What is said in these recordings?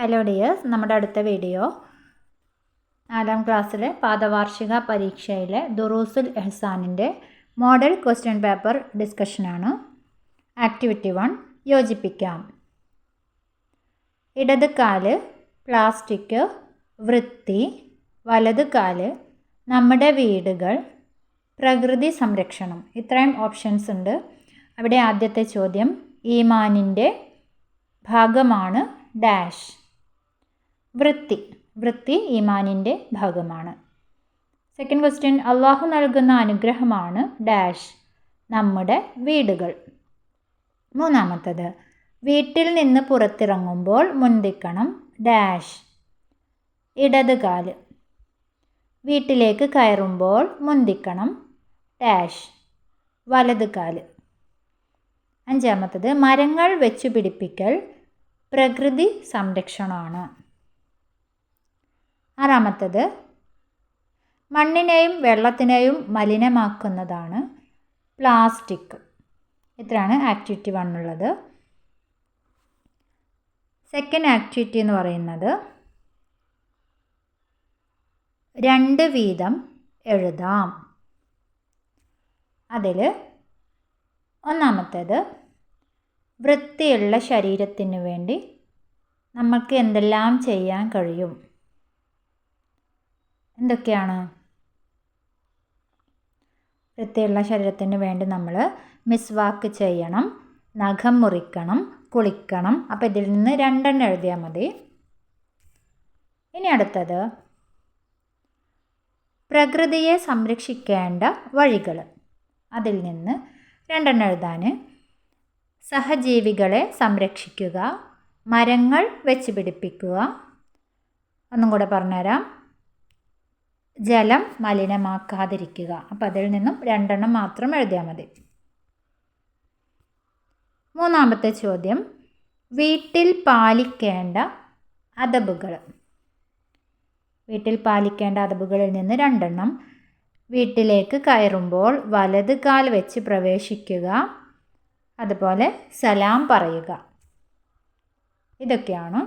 Hello dears നമ്മുടെ അടുത്ത video നാലാം ക്ലാസ്സിലെ പാദവാർഷിക പരീക്ഷയിലെ ദുറൂസുൽ എഹ്സാനിന്റെ മോഡൽ ക്വസ്റ്റ്യൻ പേപ്പർ ഡിസ്കഷനാണ് ആക്ടിവിറ്റി വൺ യോജിപ്പിക്കാം. ഇടത് കാൽ പ്ലാസ്റ്റിക് വൃത്തി. വലത് കാൽ നമ്മുടെ വീടുകൾ പ്രകൃതി സംരക്ഷണം. ഇത്രയും ഓപ്ഷൻസ് ഉണ്ട്. അവിടെ ആദ്യത്തെ ചോദ്യം ഈമാനിന്റെ ഭാഗമാണ് ഡാഷ് വൃത്തി. വൃത്തി ഈമാനിന്റെ ഭാഗമാണ്. സെക്കൻഡ് ക്വസ്റ്റ്യൻ അള്ളാഹു നൽകുന്ന അനുഗ്രഹമാണ് ഡാഷ് നമ്മുടെ വീടുകൾ. മൂന്നാമത്തത്. വീട്ടിൽ നിന്ന് പുറത്തിറങ്ങുമ്പോൾ മുന്തിക്കണം ഡാഷ് ഇടത് കാൽ. വീട്ടിലേക്ക് കയറുമ്പോൾ മുന്തിക്കണം ഡാഷ് വലത് കാൽ. അഞ്ചാമത്തത്. മരങ്ങൾ വെച്ചു പിടിപ്പിക്കൽ പ്രകൃതി സംരക്ഷണമാണ്. ആറാമത്തത് മണ്ണിനെയും വെള്ളത്തിനെയും മലിനമാക്കുന്നതാണ് പ്ലാസ്റ്റിക്. ഇത്രയാണ് ആക്ടിവിറ്റി വൺ ഉള്ളത്. സെക്കൻഡ് ആക്ടിവിറ്റി എന്ന് പറയുന്നത് രണ്ട് വീതം എഴുതാം. അതിൽ ഒന്നാമത്തേത് വൃത്തിയുള്ള ശരീരത്തിന് വേണ്ടി നമുക്ക് എന്തെല്ലാം ചെയ്യാൻ കഴിയും? എന്തൊക്കെയാണ്? വൃത്തിയുള്ള ശരീരത്തിന് വേണ്ടി നമ്മൾ മിസ്വാക്ക് ചെയ്യണം നഖം മുറിക്കണം കുളിക്കണം. അപ്പോൾ ഇതിൽ നിന്ന് രണ്ടെണ്ണം എഴുതിയാൽ മതി. ഇനി അടുത്തത്. പ്രകൃതിയെ സംരക്ഷിക്കേണ്ട വഴികൾ അതിൽ നിന്ന് രണ്ടെണ്ണം എഴുതാൻ സഹജീവികളെ സംരക്ഷിക്കുക മരങ്ങൾ വെച്ച് പിടിപ്പിക്കുക. ഒന്നും കൂടെ പറഞ്ഞുതരാം. ജലം മലിനമാക്കാതിരിക്കുക. അപ്പം അതിൽ നിന്നും രണ്ടെണ്ണം മാത്രം എഴുതിയാൽ മതി. മൂന്നാമത്തെ ചോദ്യം. വീട്ടിൽ പാലിക്കേണ്ട അതബുകൾ വീട്ടിൽ പാലിക്കേണ്ട അതബുകളിൽ നിന്ന് രണ്ടെണ്ണം. വീട്ടിലേക്ക് കയറുമ്പോൾ വലത് കാൽ വെച്ച് പ്രവേശിക്കുക. അതുപോലെ സലാം പറയുക. ഇതൊക്കെയാണ്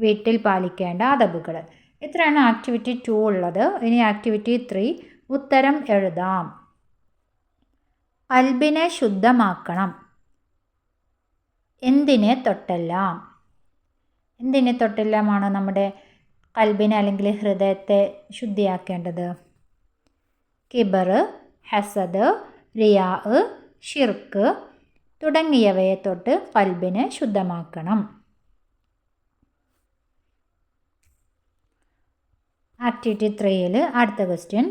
വീട്ടിൽ പാലിക്കേണ്ട അതബുകൾ ഇത്രയാണ് ആക്ടിവിറ്റി ടു ഉള്ളത്. ഇനി ആക്ടിവിറ്റി ത്രീ ഉത്തരം എഴുതാം. അൽബിനെ ശുദ്ധമാക്കണം. എന്തിനെ തൊട്ടെല്ലാം? എന്തിനെ തൊട്ടെല്ലാമാണ് നമ്മുടെ കൽബിനെ അല്ലെങ്കിൽ ഹൃദയത്തെ ശുദ്ധിയാക്കേണ്ടത്? കിബർ ഹസദ് റിയാ ഷിർക്ക് തുടങ്ങിയവയെ തൊട്ട് കൽബിനെ ശുദ്ധമാക്കണം. ആക്ടിവിറ്റി ത്രീയിൽ അടുത്ത ക്വസ്റ്റ്യൻ.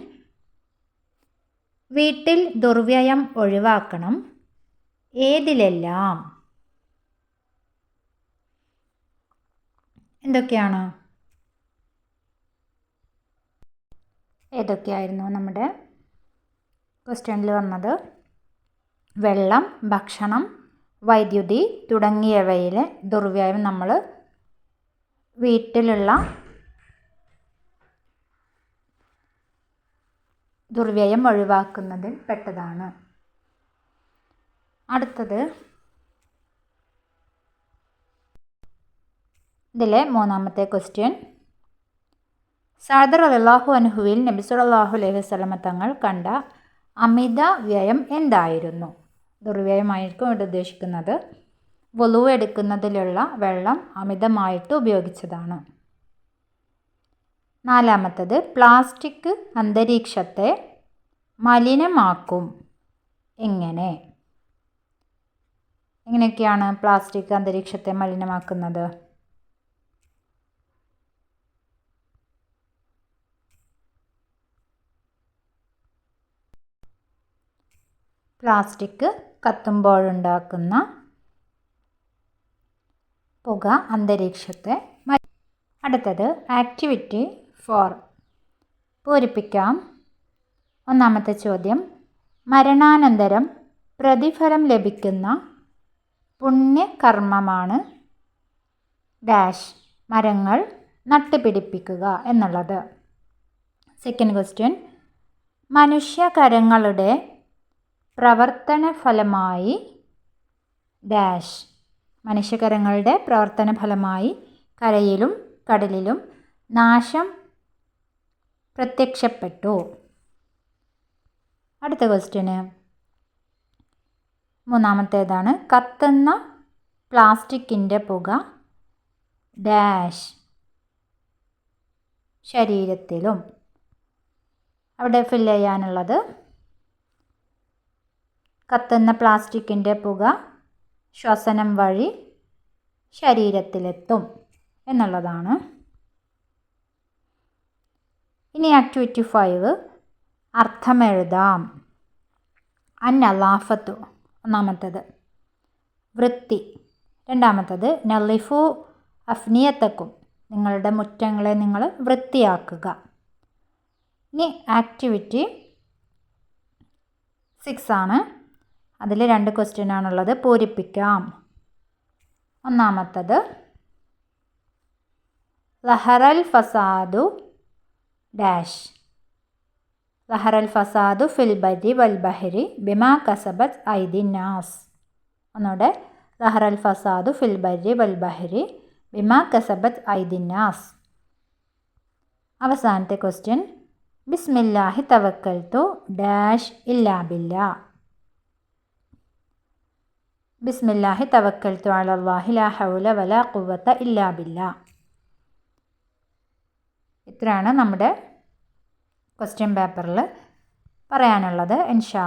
വീട്ടിൽ ദുർവ്യയം ഒഴിവാക്കണം. ഏതിലെല്ലാം? എന്തൊക്കെയാണ്? ഏതൊക്കെയായിരുന്നു നമ്മുടെ ക്വസ്റ്റ്യനിൽ വന്നത്? വെള്ളം ഭക്ഷണം വൈദ്യുതി തുടങ്ങിയവയിലെ ദുർവ്യയം നമ്മൾ വീട്ടിലുള്ള ദുർവ്യയം ഒഴിവാക്കുന്നതിൽ പെട്ടതാണ്. അടുത്തത് ഇതിലെ മൂന്നാമത്തെ ക്വസ്റ്റ്യൻ സാദർ അലാഹു അനുഹുവിൽ നബി അലൈഹി വസല്ലമ തങ്ങൾ കണ്ട അമിത വ്യയം എന്തായിരുന്നു? ദുർവ്യയമായിരിക്കും ഇവിടെ ഉദ്ദേശിക്കുന്നത്. വലു എടുക്കുന്നതിലുള്ള വെള്ളം അമിതമായിട്ട് ഉപയോഗിച്ചതാണ്. നാലാമത്തത് പ്ലാസ്റ്റിക് അന്തരീക്ഷത്തെ മലിനമാക്കും. എങ്ങനെ? എങ്ങനെയൊക്കെയാണ് പ്ലാസ്റ്റിക് അന്തരീക്ഷത്തെ മലിനമാക്കുന്നത്? പ്ലാസ്റ്റിക് കത്തുമ്പോഴുണ്ടാക്കുന്ന പുക അന്തരീക്ഷത്തെ അടുത്തത് ആക്ടിവിറ്റി ഫോർ പൂരിപ്പിക്കാം. ഒന്നാമത്തെ ചോദ്യം. മരണാനന്തരം പ്രതിഫലം ലഭിക്കുന്ന പുണ്യകർമ്മമാണ് ഡാഷ്. മരങ്ങൾ നട്ടുപിടിപ്പിക്കുക എന്നുള്ളത്. സെക്കൻഡ് ക്വസ്റ്റ്യൻ മനുഷ്യകരങ്ങളുടെ പ്രവർത്തന ഫലമായി ഡാഷ്. മനുഷ്യകരങ്ങളുടെ പ്രവർത്തന ഫലമായി കരയിലും കടലിലും നാശം പ്രത്യക്ഷപ്പെട്ടു. അടുത്ത ക്വസ്റ്റ്യന് മൂന്നാമത്തേതാണ്. കത്തുന്ന പ്ലാസ്റ്റിക്കിന്റെ പുക ഡാഷ് ശരീരത്തിലും. അവിടെ ഫില്ല് ചെയ്യാനുള്ളത് കത്തുന്ന പ്ലാസ്റ്റിക്കിന്റെ പുക ശ്വസനം വഴി ശരീരത്തിലെത്തും എന്നുള്ളതാണ്. ഇനി ആക്ടിവിറ്റി ഫൈവ് അർത്ഥമെഴുതാം അന്നലാഫത്തു ഒന്നാമത്തത്. വൃത്തി രണ്ടാമത്തത്. നലിഫു അഫ്നിയത്തക്കും നിങ്ങളുടെ മുറ്റങ്ങളെ നിങ്ങൾ വൃത്തിയാക്കുക. ഇനി ആക്ടിവിറ്റി സിക്സ് ആണ്. അതിൽ രണ്ട് ക്വസ്റ്റ്യൻ ആണുള്ളത്. പൂരിപ്പിക്കാം. ഒന്നാമത്തത്. ലഹറൽ ഫസാദു ഡാഷ് ലഹറൽ ഫസാദു ഫിൽ ബരി വൽ ബഹരി ബിമാ കസബത്ത് ഐദിൻ നാസ് ഒന്നുകൂടെ ലഹറൽ ഫസാദു ഫിൽ ബരി വൽ ബഹരി ബിമാ കസബത്ത് ഐദിൻ നാസ് അവസാനത്തെ ക്വസ്റ്റ്യൻ ബിസ്മില്ലാഹി തവക്കൽത്തു ഡാഷ് ഇല്ലാ ബില്ലാ ബിസ്മില്ലാഹി തവക്കൽത്തു അലല്ലാഹി ലാ ഹൗല വലാ ഖുവത്ത ഇല്ലാ ബില്ലാ ഇത്രയാണ് നമ്മുടെ ക്വസ്റ്റ്യൻ പേപ്പറിൽ പറയാനുള്ളത്. ഇൻഷാ